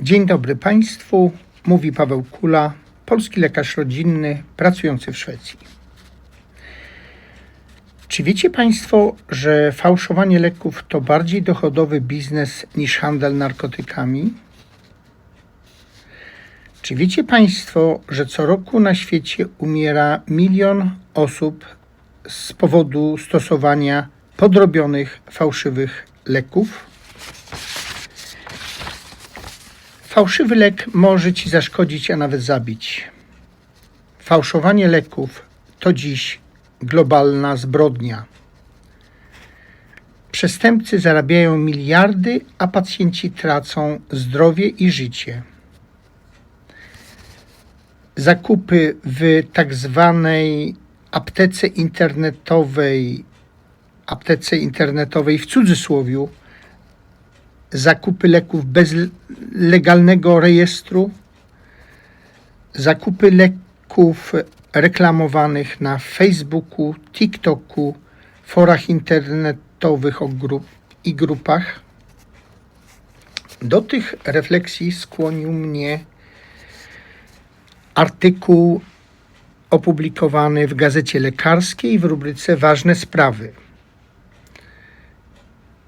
Dzień dobry Państwu, mówi Paweł Kula, polski lekarz rodzinny pracujący w Szwecji. Czy wiecie Państwo, że fałszowanie leków to bardziej dochodowy biznes niż handel narkotykami? Czy wiecie Państwo, że co roku na świecie umiera milion osób z powodu stosowania podrobionych fałszywych leków? Fałszywy lek może ci zaszkodzić, a nawet zabić. Fałszowanie leków to dziś globalna zbrodnia. Przestępcy zarabiają miliardy, a pacjenci tracą zdrowie i życie. Zakupy w tak zwanej aptece internetowej, aptece internetowej w cudzysłowiu, zakupy leków bez legalnego rejestru, zakupy leków reklamowanych na Facebooku, TikToku, forach internetowych grup i grupach. Do tych refleksji skłonił mnie artykuł opublikowany w gazecie lekarskiej w rubryce Ważne sprawy.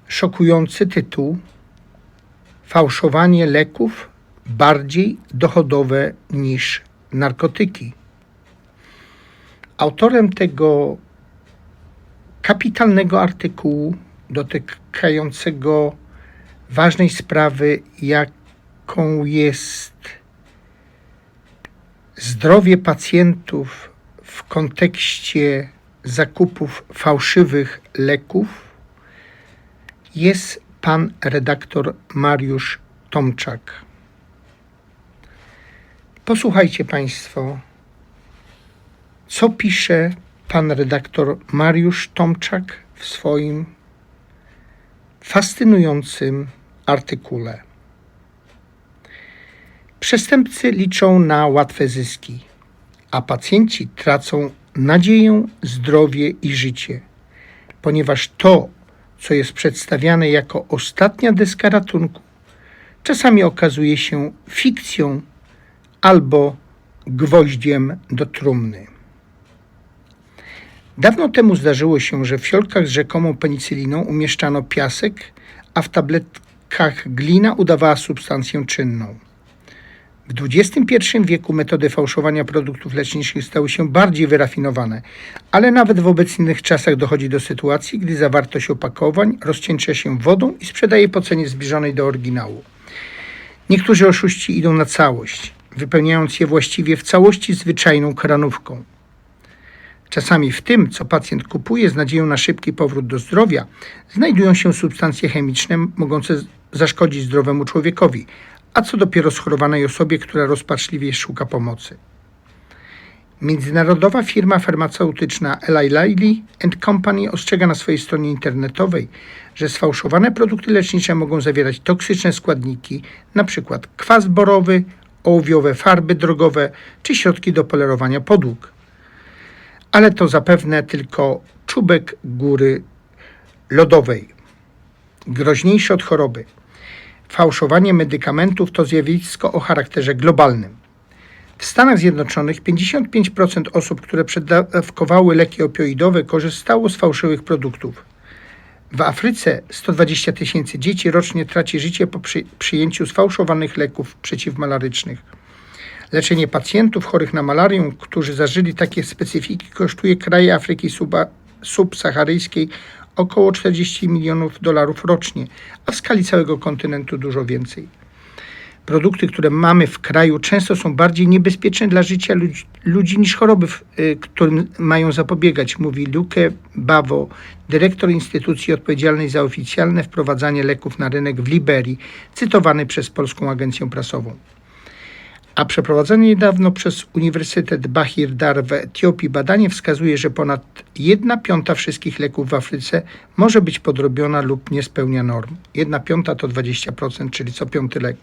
Szokujący tytuł fałszowanie leków bardziej dochodowe niż narkotyki. Autorem tego kapitalnego artykułu dotykającego ważnej sprawy, jaką jest zdrowie pacjentów w kontekście zakupów fałszywych leków, jest pan redaktor Mariusz Tomczak. Posłuchajcie Państwo, co pisze pan redaktor Mariusz Tomczak w swoim fascynującym artykule. Przestępcy liczą na łatwe zyski, a pacjenci tracą nadzieję, zdrowie i życie, ponieważ to, co jest przedstawiane jako ostatnia deska ratunku, czasami okazuje się fikcją albo gwoździem do trumny. Dawno temu zdarzyło się, że w fiolkach z rzekomą penicyliną umieszczano piasek, a w tabletkach glina udawała substancję czynną. W XXI wieku metody fałszowania produktów leczniczych stały się bardziej wyrafinowane, ale nawet w obecnych czasach dochodzi do sytuacji, gdy zawartość opakowań rozcieńcza się wodą i sprzedaje po cenie zbliżonej do oryginału. Niektórzy oszuści idą na całość, wypełniając je właściwie w całości zwyczajną kranówką. Czasami w tym, co pacjent kupuje z nadzieją na szybki powrót do zdrowia, znajdują się substancje chemiczne mogące zaszkodzić zdrowemu człowiekowi, a co dopiero schorowanej osobie, która rozpaczliwie szuka pomocy. Międzynarodowa firma farmaceutyczna Eli Lilly Company ostrzega na swojej stronie internetowej, że sfałszowane produkty lecznicze mogą zawierać toksyczne składniki, np. kwas borowy, ołowiowe farby drogowe czy środki do polerowania podłóg. Ale to zapewne tylko czubek góry lodowej, groźniejszy od choroby. Fałszowanie medykamentów to zjawisko o charakterze globalnym. W Stanach Zjednoczonych 55% osób, które przedawkowały leki opioidowe, korzystało z fałszywych produktów. W Afryce 120 tysięcy dzieci rocznie traci życie po przy, przyjęciu sfałszowanych leków przeciwmalarycznych. Leczenie pacjentów chorych na malarię, którzy zażyli takie specyfiki, kosztuje kraje Afryki suba, subsaharyjskiej około 40 milionów dolarów rocznie, a w skali całego kontynentu dużo więcej. Produkty, które mamy w kraju, często są bardziej niebezpieczne dla życia ludzi, ludzi niż choroby, y, którym mają zapobiegać, mówi Luke Bavo, dyrektor instytucji odpowiedzialnej za oficjalne wprowadzanie leków na rynek w Liberii, cytowany przez Polską Agencję Prasową a przeprowadzone niedawno przez Uniwersytet Bahir Dar w Etiopii badanie wskazuje, że ponad 1 piąta wszystkich leków w Afryce może być podrobiona lub nie spełnia norm. 1 piąta to 20%, czyli co piąty lek.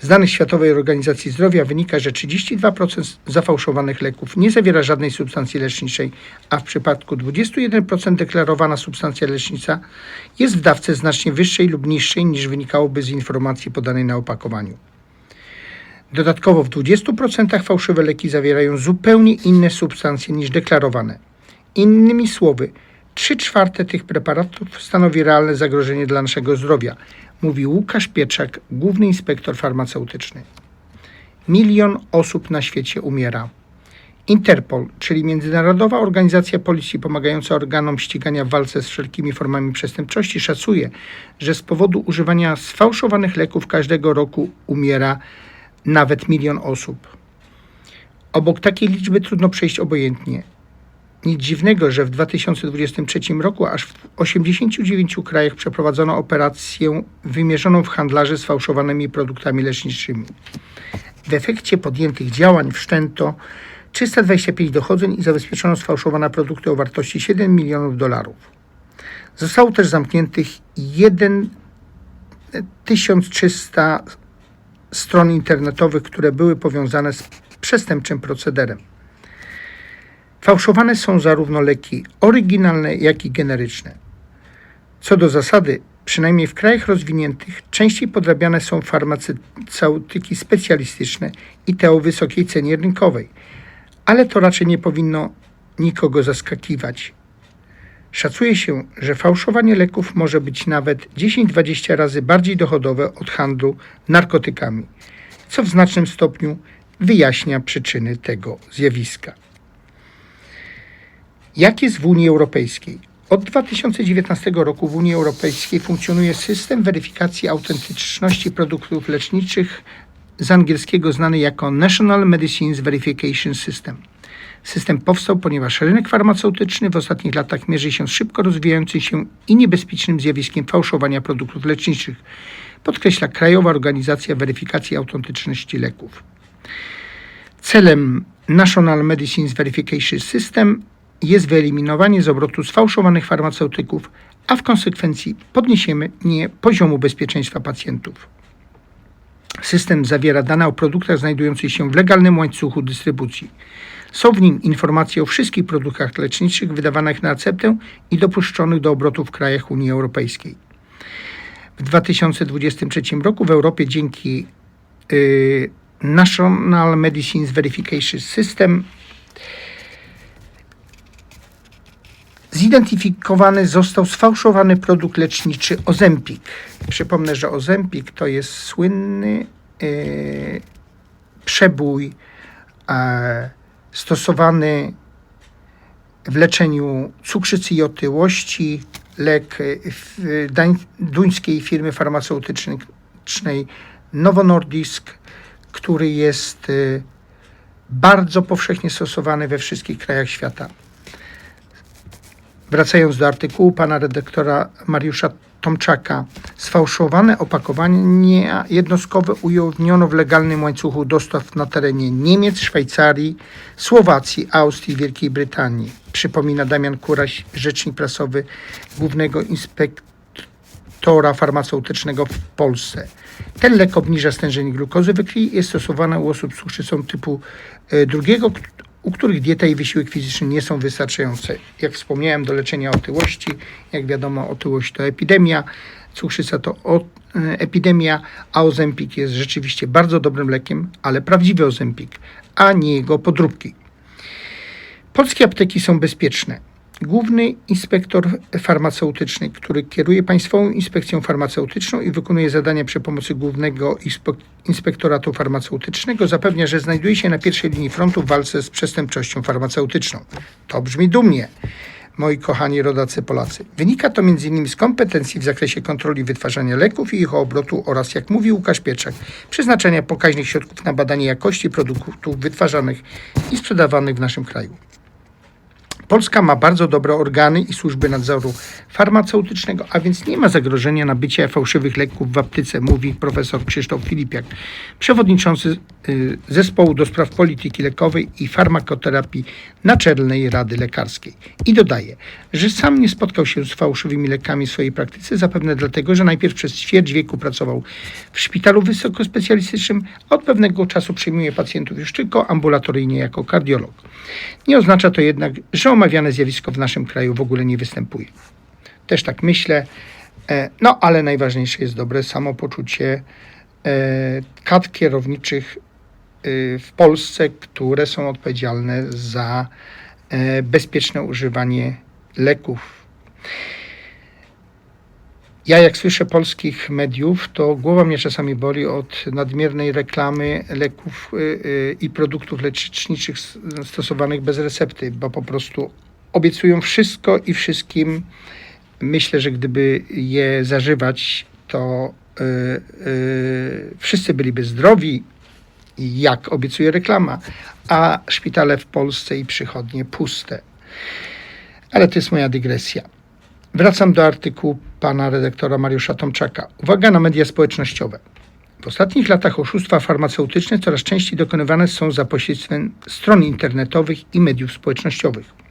Z danych Światowej Organizacji Zdrowia wynika, że 32% zafałszowanych leków nie zawiera żadnej substancji leczniczej, a w przypadku 21% deklarowana substancja lecznicza jest w dawce znacznie wyższej lub niższej niż wynikałoby z informacji podanej na opakowaniu. Dodatkowo w 20% fałszywe leki zawierają zupełnie inne substancje niż deklarowane. Innymi słowy, 3 czwarte tych preparatów stanowi realne zagrożenie dla naszego zdrowia, mówi Łukasz Pieczak, główny inspektor farmaceutyczny. Milion osób na świecie umiera. Interpol, czyli Międzynarodowa Organizacja Policji pomagająca organom ścigania w walce z wszelkimi formami przestępczości, szacuje, że z powodu używania sfałszowanych leków każdego roku umiera nawet milion osób. Obok takiej liczby trudno przejść obojętnie. Nic dziwnego, że w 2023 roku aż w 89 krajach przeprowadzono operację wymierzoną w handlarzy sfałszowanymi produktami leczniczymi. W efekcie podjętych działań wszczęto 325 dochodzeń i zabezpieczono sfałszowane produkty o wartości 7 milionów dolarów. Zostało też zamkniętych 1 1300 stron internetowych, które były powiązane z przestępczym procederem. Fałszowane są zarówno leki oryginalne, jak i generyczne. Co do zasady, przynajmniej w krajach rozwiniętych, częściej podrabiane są farmaceutyki specjalistyczne i te o wysokiej cenie rynkowej, ale to raczej nie powinno nikogo zaskakiwać. Szacuje się, że fałszowanie leków może być nawet 10-20 razy bardziej dochodowe od handlu narkotykami, co w znacznym stopniu wyjaśnia przyczyny tego zjawiska. Jak jest w Unii Europejskiej? Od 2019 roku w Unii Europejskiej funkcjonuje system weryfikacji autentyczności produktów leczniczych z angielskiego znany jako National Medicines Verification System. System powstał, ponieważ rynek farmaceutyczny w ostatnich latach mierzy się z szybko rozwijającym się i niebezpiecznym zjawiskiem fałszowania produktów leczniczych, podkreśla Krajowa Organizacja Weryfikacji Autentyczności Leków. Celem National Medicines Verification System jest wyeliminowanie z obrotu sfałszowanych farmaceutyków, a w konsekwencji podniesiemy nie poziomu bezpieczeństwa pacjentów. System zawiera dane o produktach znajdujących się w legalnym łańcuchu dystrybucji. Są w nim informacje o wszystkich produktach leczniczych wydawanych na receptę i dopuszczonych do obrotu w krajach Unii Europejskiej. W 2023 roku w Europie dzięki y, National Medicines Verification System zidentyfikowany został sfałszowany produkt leczniczy Ozempik. Przypomnę, że Ozempik to jest słynny y, przebój e, stosowany w leczeniu cukrzycy i otyłości, lek duńskiej firmy farmaceutycznej Novo Nordisk, który jest y, bardzo powszechnie stosowany we wszystkich krajach świata. Wracając do artykułu pana redaktora Mariusza Tomczaka, sfałszowane opakowania jednostkowe ujawniono w legalnym łańcuchu dostaw na terenie Niemiec, Szwajcarii, Słowacji, Austrii, Wielkiej Brytanii. Przypomina Damian Kuraś, rzecznik prasowy Głównego Inspektora Farmaceutycznego w Polsce. Ten lek obniża stężenie glukozy we krwi jest stosowany u osób z cukrzycą typu e, drugiego, u których dieta i wysiłek fizyczny nie są wystarczające. Jak wspomniałem, do leczenia otyłości, jak wiadomo, otyłość to epidemia, cukrzyca to e, epidemia, a ozempik jest rzeczywiście bardzo dobrym lekiem, ale prawdziwy ozempik, a nie jego podróbki. Polskie apteki są bezpieczne. Główny inspektor farmaceutyczny, który kieruje Państwową Inspekcją Farmaceutyczną i wykonuje zadania przy pomocy Głównego Inspektoratu Farmaceutycznego, zapewnia, że znajduje się na pierwszej linii frontu w walce z przestępczością farmaceutyczną. To brzmi dumnie, moi kochani rodacy Polacy. Wynika to m.in. z kompetencji w zakresie kontroli wytwarzania leków i ich obrotu oraz, jak mówi Łukasz Pieczak, przeznaczenia pokaźnych środków na badanie jakości produktów wytwarzanych i sprzedawanych w naszym kraju. Polska ma bardzo dobre organy i służby nadzoru farmaceutycznego, a więc nie ma zagrożenia nabycia fałszywych leków w aptece, mówi profesor Krzysztof Filipiak, przewodniczący zespołu do spraw polityki lekowej i farmakoterapii Naczelnej Rady Lekarskiej. I dodaje, że sam nie spotkał się z fałszywymi lekami w swojej praktyce, zapewne dlatego, że najpierw przez ćwierć wieku pracował w szpitalu wysokospecjalistycznym, a od pewnego czasu przyjmuje pacjentów już tylko ambulatoryjnie jako kardiolog. Nie oznacza to jednak, że omawiane zjawisko w naszym kraju w ogóle nie występuje. Też tak myślę. E, no, ale najważniejsze jest dobre samopoczucie e, kadr kierowniczych y, w Polsce, które są odpowiedzialne za e, bezpieczne używanie leków. Ja, jak słyszę polskich mediów, to głowa mnie czasami boli od nadmiernej reklamy leków y, y, i produktów leczniczych stosowanych bez recepty, bo po prostu obiecują wszystko i wszystkim. Myślę, że gdyby je zażywać, to y, y, wszyscy byliby zdrowi, jak obiecuje reklama, a szpitale w Polsce i przychodnie puste. Ale to jest moja dygresja. Wracam do artykułu pana redaktora Mariusza Tomczaka. Uwaga na media społecznościowe. W ostatnich latach oszustwa farmaceutyczne coraz częściej dokonywane są za pośrednictwem stron internetowych i mediów społecznościowych.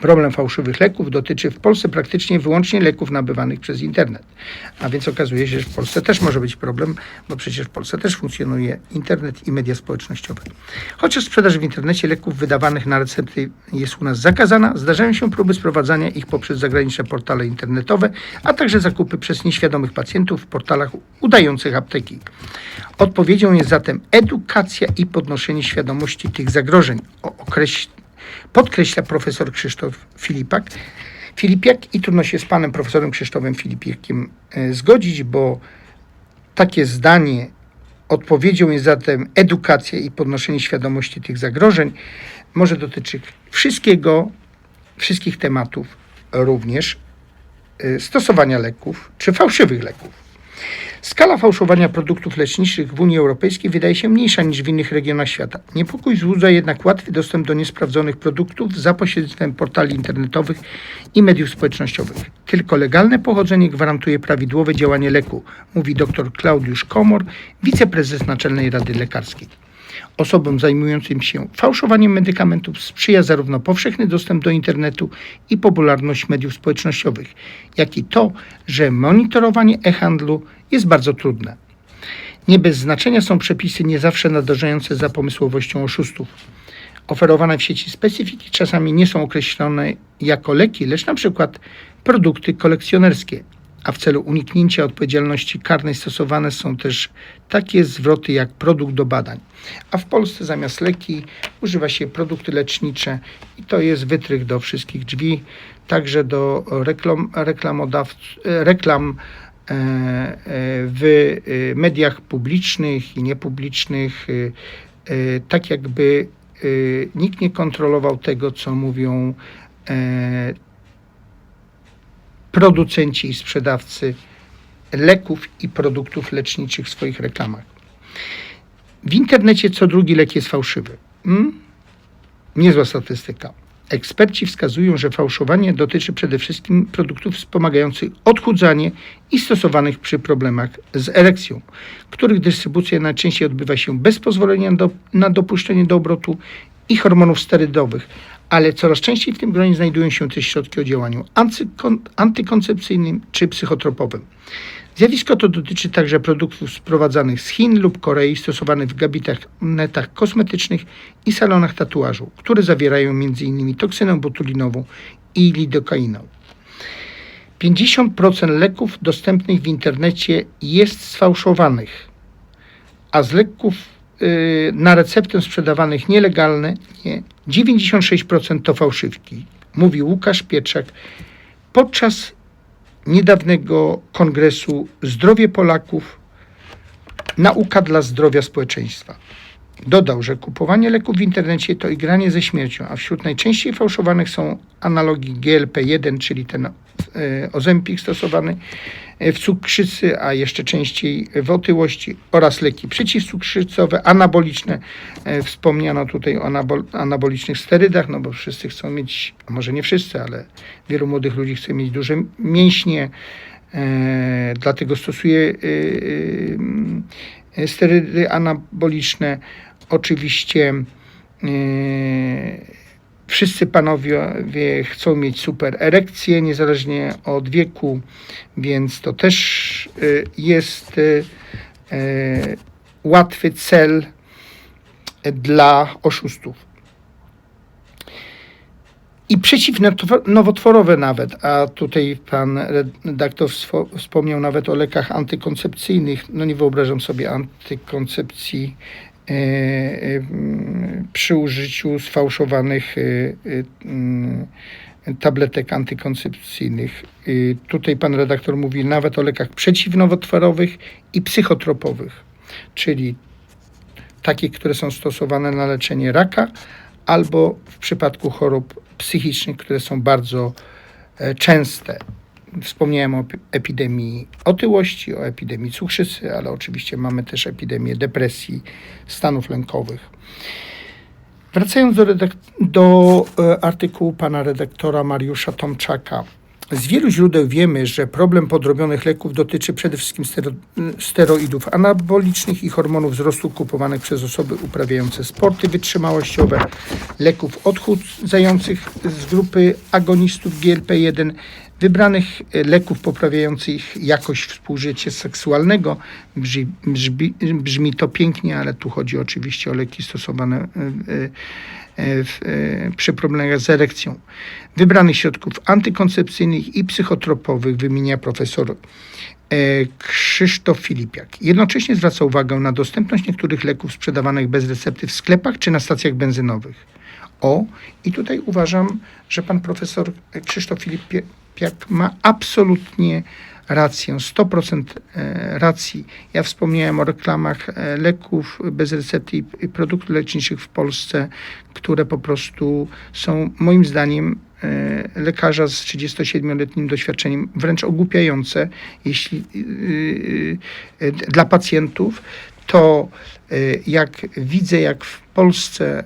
Problem fałszywych leków dotyczy w Polsce praktycznie wyłącznie leków nabywanych przez internet. A więc okazuje się, że w Polsce też może być problem, bo przecież w Polsce też funkcjonuje internet i media społecznościowe. Chociaż sprzedaż w internecie leków wydawanych na recepty jest u nas zakazana, zdarzają się próby sprowadzania ich poprzez zagraniczne portale internetowe, a także zakupy przez nieświadomych pacjentów w portalach udających apteki. Odpowiedzią jest zatem edukacja i podnoszenie świadomości tych zagrożeń. O okreś... Podkreśla profesor Krzysztof Filipak. Filipiak i trudno się z panem profesorem Krzysztofem Filipiakiem e, zgodzić, bo takie zdanie Odpowiedzią jest zatem edukacja i podnoszenie świadomości tych zagrożeń. Może dotyczyć wszystkiego, wszystkich tematów, również y, stosowania leków czy fałszywych leków. Skala fałszowania produktów leczniczych w Unii Europejskiej wydaje się mniejsza niż w innych regionach świata. Niepokój wzbudza jednak łatwy dostęp do niesprawdzonych produktów za pośrednictwem portali internetowych i mediów społecznościowych. Tylko legalne pochodzenie gwarantuje prawidłowe działanie leku, mówi dr Klaudiusz Komor, wiceprezes Naczelnej Rady Lekarskiej. Osobom zajmującym się fałszowaniem medykamentów sprzyja zarówno powszechny dostęp do internetu i popularność mediów społecznościowych, jak i to, że monitorowanie e-handlu jest bardzo trudne. Nie bez znaczenia są przepisy nie zawsze nadążające za pomysłowością oszustów. Oferowane w sieci specyfiki czasami nie są określone jako leki, lecz na przykład produkty kolekcjonerskie, a w celu uniknięcia odpowiedzialności karnej stosowane są też takie zwroty jak produkt do badań. A w Polsce zamiast leki używa się produkty lecznicze i to jest wytrych do wszystkich drzwi, także do reklam, e, reklam e, e, w e, mediach publicznych i niepublicznych, tak jakby nikt nie kontrolował tego, co mówią producenci i sprzedawcy leków i produktów leczniczych w swoich reklamach. W internecie co drugi lek jest fałszywy. Hmm? Niezła statystyka. Eksperci wskazują, że fałszowanie dotyczy przede wszystkim produktów wspomagających odchudzanie i stosowanych przy problemach z erekcją, których dystrybucja najczęściej odbywa się bez pozwolenia do, na dopuszczenie do obrotu i hormonów sterydowych, ale coraz częściej w tym gronie znajdują się też środki o działaniu antykon- antykoncepcyjnym czy psychotropowym. Zjawisko to dotyczy także produktów sprowadzanych z Chin lub Korei, stosowanych w gabinetach kosmetycznych i salonach tatuażu, które zawierają m.in. toksynę botulinową i lidokainą. 50% leków dostępnych w internecie jest sfałszowanych, a z leków na receptę sprzedawanych nielegalne nie, 96% to fałszywki, mówi Łukasz Pietrzak podczas niedawnego kongresu Zdrowie Polaków Nauka dla zdrowia społeczeństwa. Dodał, że kupowanie leków w internecie to igranie ze śmiercią, a wśród najczęściej fałszowanych są analogi GLP-1, czyli ten e, ozempik stosowany w cukrzycy, a jeszcze częściej w otyłości oraz leki przeciwcukrzycowe, anaboliczne. E, Wspomniano tutaj o anabol, anabolicznych sterydach, no bo wszyscy chcą mieć, może nie wszyscy, ale wielu młodych ludzi chce mieć duże mięśnie, e, dlatego stosuje e, e, sterydy anaboliczne. Oczywiście e, wszyscy panowie chcą mieć super erekcję, niezależnie od wieku, więc to też e, jest e, e, łatwy cel dla oszustów. I przeciwnowotworowe nawet, a tutaj pan redaktor wspomniał nawet o lekach antykoncepcyjnych. No nie wyobrażam sobie antykoncepcji przy użyciu sfałszowanych e, e, tabletek antykoncepcyjnych. Tutaj pan redaktor mówi nawet o lekach przeciwnowotworowych i psychotropowych, czyli takie, które są stosowane na leczenie raka, albo w przypadku chorób psychicznych, które są bardzo e, częste. Wspomniałem o epi- epidemii otyłości, o epidemii cukrzycy, ale oczywiście mamy też epidemię depresji, stanów lękowych. Wracając do, do e, artykułu pana redaktora Mariusza Tomczaka. Z wielu źródeł wiemy, że problem podrobionych leków dotyczy przede wszystkim stero- steroidów anabolicznych i hormonów wzrostu kupowanych przez osoby uprawiające sporty wytrzymałościowe, leków odchudzających z grupy agonistów GLP-1, wybranych e, leków poprawiających jakość współżycia seksualnego. Brzmi, brzmi, brzmi to pięknie, ale tu chodzi oczywiście o leki stosowane e, w, e, przy problemach z erekcją. Wybranych środków antykoncepcyjnych i psychotropowych wymienia profesor e, Krzysztof Filipiak. Jednocześnie zwraca uwagę na dostępność niektórych leków sprzedawanych bez recepty w sklepach czy na stacjach benzynowych. O, i tutaj uważam, że pan profesor Krzysztof Filipiak ma absolutnie rację, 100% e, racji. Ja wspomniałem o reklamach e, leków bez recepty i produktów leczniczych w Polsce, które po prostu są moim zdaniem e, lekarza z 37-letnim doświadczeniem wręcz ogłupiające, jeśli dla pacjentów, to jak widzę, jak w Polsce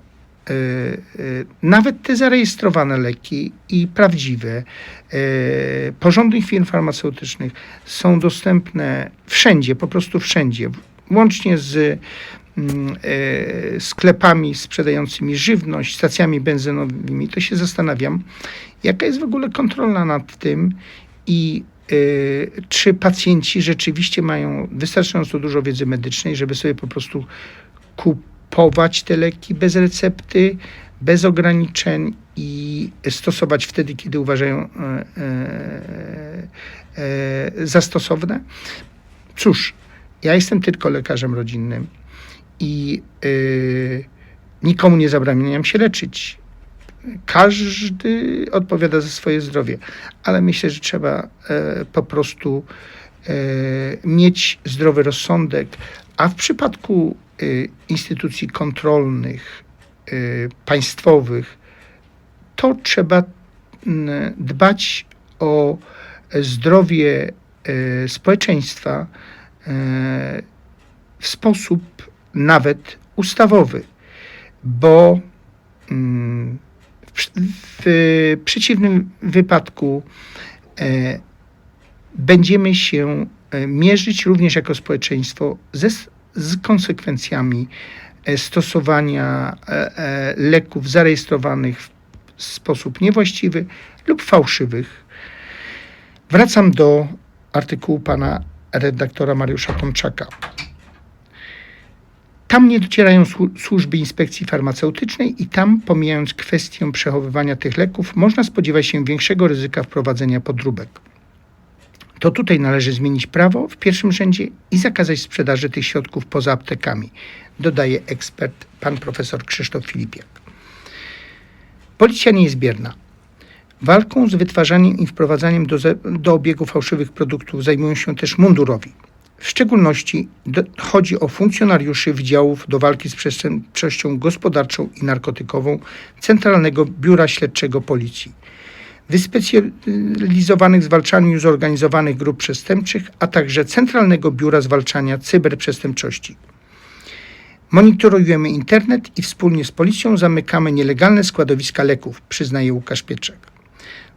nawet te zarejestrowane leki i prawdziwe yy, porządnych firm farmaceutycznych są dostępne wszędzie, po prostu wszędzie, łącznie z sklepami sprzedającymi żywność, stacjami benzynowymi, to się zastanawiam, jaka jest w ogóle kontrola nad tym i czy pacjenci rzeczywiście mają wystarczająco dużo wiedzy medycznej, żeby sobie po prostu kupować te leki bez recepty, bez ograniczeń i stosować wtedy, kiedy uważają e, e, e, za stosowne. Cóż, ja jestem tylko lekarzem rodzinnym i nikomu nie zabraniam się leczyć. Każdy odpowiada za swoje zdrowie, ale myślę, że trzeba po prostu mieć zdrowy rozsądek, a w przypadku instytucji kontrolnych, y, państwowych, to trzeba mm, dbać o zdrowie e, społeczeństwa w sposób nawet ustawowy, bo mm, w, przeciwnym wypadku e, będziemy się e, mierzyć również jako społeczeństwo ze, z konsekwencjami e, stosowania e, e, leków zarejestrowanych w sposób niewłaściwy lub fałszywych. Wracam do artykułu pana redaktora Mariusza Tomczaka. Tam nie docierają słu- służby inspekcji farmaceutycznej i tam, pomijając kwestię przechowywania tych leków, można spodziewać się większego ryzyka wprowadzenia podróbek. To tutaj należy zmienić prawo w pierwszym rzędzie i zakazać sprzedaży tych środków poza aptekami, dodaje ekspert pan profesor Krzysztof Filipiak. Policja nie jest bierna. Walką z wytwarzaniem i wprowadzaniem do, do obiegu fałszywych produktów zajmują się też mundurowi. W szczególności do, chodzi o funkcjonariuszy Wydziałów do Walki z Przestępczością Gospodarczą i Narkotykową Centralnego Biura Śledczego Policji, wyspecjalizowanych w zwalczaniu zorganizowanych grup przestępczych, a także Centralnego Biura Zwalczania Cyberprzestępczości. Monitorujemy internet i wspólnie z policją zamykamy nielegalne składowiska leków, przyznaje Łukasz Pietrzak.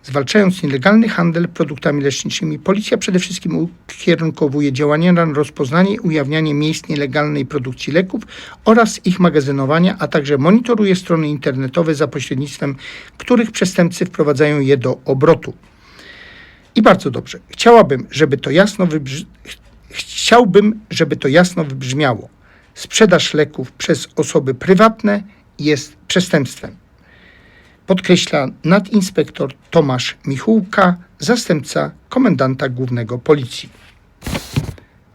Zwalczając nielegalny handel produktami leczniczymi, policja przede wszystkim ukierunkowuje działania na rozpoznanie i ujawnianie miejsc nielegalnej produkcji leków oraz ich magazynowania, a także monitoruje strony internetowe, za pośrednictwem których przestępcy wprowadzają je do obrotu. I bardzo dobrze. Chciałabym, żeby to jasno wybrz... Chciałbym, żeby to jasno wybrzmiało. Sprzedaż leków przez osoby prywatne jest przestępstwem podkreśla nadinspektor Tomasz Michułka, zastępca komendanta głównego policji.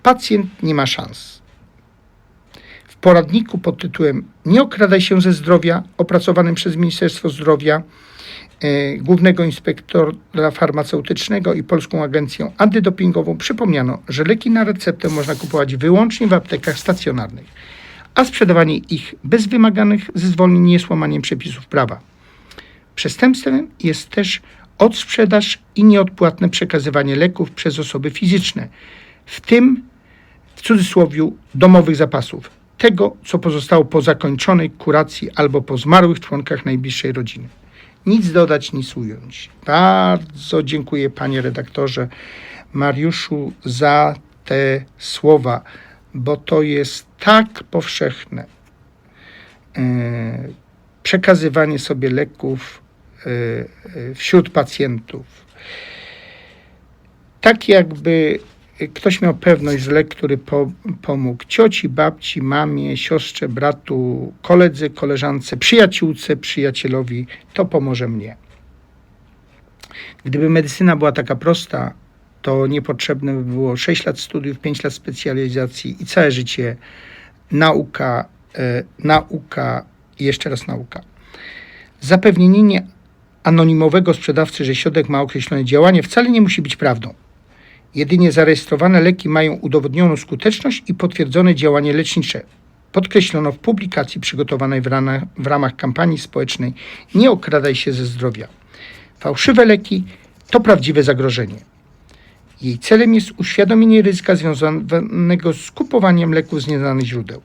Pacjent nie ma szans. W poradniku pod tytułem Nie okradaj się ze zdrowia, opracowanym przez Ministerstwo Zdrowia, e, Głównego Inspektora Farmaceutycznego i Polską Agencję Antydopingową przypomniano, że leki na receptę można kupować wyłącznie w aptekach stacjonarnych, a sprzedawanie ich bez wymaganych zezwoleń nie jest łamaniem przepisów prawa. Przestępstwem jest też odsprzedaż i nieodpłatne przekazywanie leków przez osoby fizyczne, w tym w cudzysłowie domowych zapasów, tego co pozostało po zakończonej kuracji albo po zmarłych członkach najbliższej rodziny. Nic dodać, nic ująć. Bardzo dziękuję panie redaktorze Mariuszu za te słowa, bo to jest tak powszechne. e, Przekazywanie sobie leków wśród pacjentów. Tak jakby ktoś miał pewność, że lek, który po, pomógł cioci, babci, mamie, siostrze, bratu, koledze, koleżance, przyjaciółce, przyjacielowi, to pomoże mnie. Gdyby medycyna była taka prosta, to niepotrzebne by było 6 lat studiów, 5 lat specjalizacji i całe życie nauka, e, nauka i jeszcze raz nauka. Zapewnienie anonimowego sprzedawcy, że środek ma określone działanie, wcale nie musi być prawdą. Jedynie zarejestrowane leki mają udowodnioną skuteczność i potwierdzone działanie lecznicze. Podkreślono w publikacji przygotowanej w ramach, w ramach kampanii społecznej Nie okradaj się ze zdrowia. Fałszywe leki to prawdziwe zagrożenie. Jej celem jest uświadomienie ryzyka związanego z kupowaniem leków z nieznanych źródeł.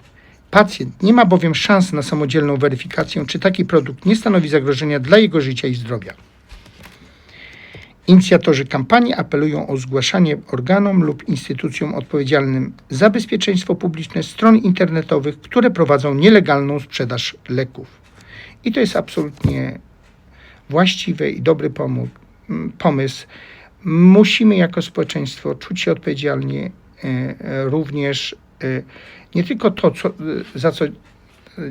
Pacjent nie ma bowiem szans na samodzielną weryfikację, czy taki produkt nie stanowi zagrożenia dla jego życia i zdrowia. Inicjatorzy kampanii apelują o zgłaszanie organom lub instytucjom odpowiedzialnym za bezpieczeństwo publiczne stron internetowych, które prowadzą nielegalną sprzedaż leków. I to jest absolutnie właściwy i dobry pomysł. Musimy jako społeczeństwo czuć się odpowiedzialnie e, e, również e, nie tylko to, co, e, za co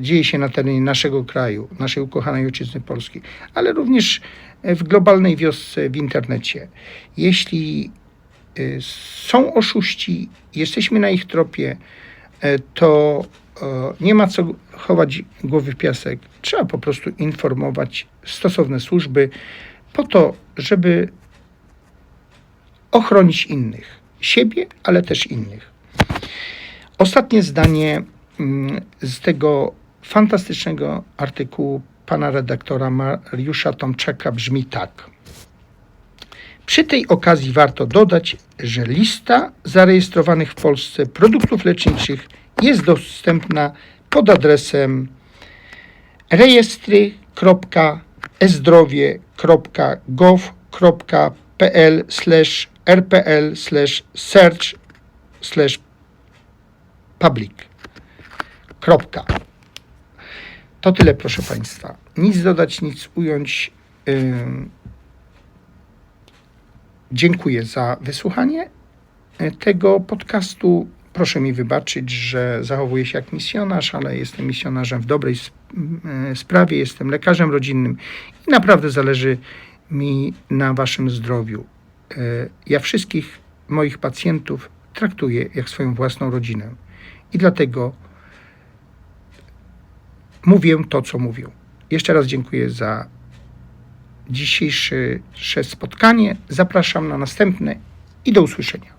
dzieje się na terenie naszego kraju, naszej ukochanej ojczyzny Polski, ale również w globalnej wiosce w internecie. Jeśli y, są oszuści, jesteśmy na ich tropie, e, to e, nie ma co chować głowy w piasek. Trzeba po prostu informować stosowne służby po to, żeby ochronić innych. Siebie, ale też innych. Ostatnie zdanie mm, z tego fantastycznego artykułu pana redaktora Mariusza Tomczaka brzmi tak. Przy tej okazji warto dodać, że lista zarejestrowanych w Polsce produktów leczniczych jest dostępna pod adresem rejestry.ezdrowie.gov.pl rpl search public. Kropka. To tyle, proszę Państwa. Nic dodać, nic ująć. Dziękuję za wysłuchanie e, tego podcastu. Proszę mi wybaczyć, że zachowuję się jak misjonarz, ale jestem misjonarzem w dobrej sp- m, e, sprawie, jestem lekarzem rodzinnym i naprawdę zależy mi na Waszym zdrowiu. E, Ja wszystkich moich pacjentów traktuję jak swoją własną rodzinę i dlatego mówię to, co mówię. Jeszcze raz dziękuję za dzisiejsze spotkanie. Zapraszam na następne i do usłyszenia.